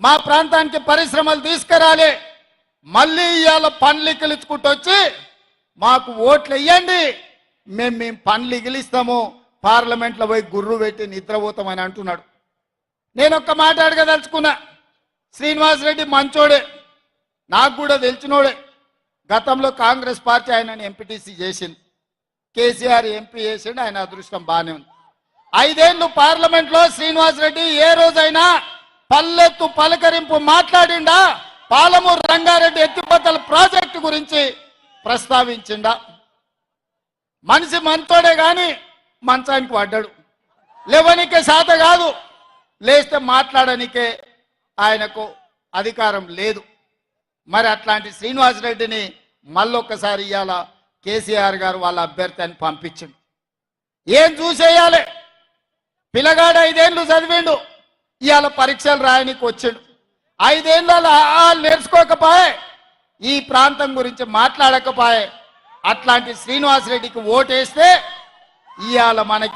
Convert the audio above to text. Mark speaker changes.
Speaker 1: మా ప్రాంతానికి పరిశ్రమలు తీసుకురాలి. మళ్ళీ ఇవాళ పండ్లు ఇకిలించుకుంటూ వచ్చి మాకు ఓట్లు ఇవ్వండి మేము మేము పండ్లు ఇగిలిస్తాము. పార్లమెంట్లో పోయి గుర్రు పెట్టి నిద్రపోతామని అంటున్నాడు. నేను ఒక్క మాట అడగదలుచుకున్నా. శ్రీనివాసరెడ్డి మంచోడే. నాకు కూడా తెలిసినోడే. గతంలో కాంగ్రెస్ పార్టీ ఆయనని ఎంపీటీసీ చేసింది. కేసీఆర్ ఎంపీ చేసిండు ఆయన అదృష్టం బాగానే ఉంది. ఐదేళ్ళు పార్లమెంట్లో శ్రీనివాసరెడ్డి ఏ రోజైనా పల్లెత్తు పలకరింపు మాట్లాడిండా? పాలమూరు రంగారెడ్డి ఎత్తిపోతల ప్రాజెక్టు గురించి ప్రస్తావించిండా? మనిషి మనతోడే కానీ మంచానికి పడ్డాడు. లేవనికే శాత కాదు లేస్తే మాట్లాడనికే ఆయనకు అధికారం లేదు. మరి అట్లాంటి శ్రీనివాసరెడ్డిని మళ్ళొక్కసారి ఇవాళ కేసీఆర్ గారు వాళ్ళ అభ్యర్థి అని పంపించిండు. ఏం చూసేయాలి? పిల్లగాడు ఐదేళ్ళు చదివిండు. ఇవాళ పరీక్షలు రాయనికి వచ్చిండు. ఐదేళ్ళ నేర్చుకోకపోయే ఈ ప్రాంతం గురించి మాట్లాడకపోయే అట్లాంటి శ్రీనివాసరెడ్డికి ఓటేస్తే ఇవాళ మనకి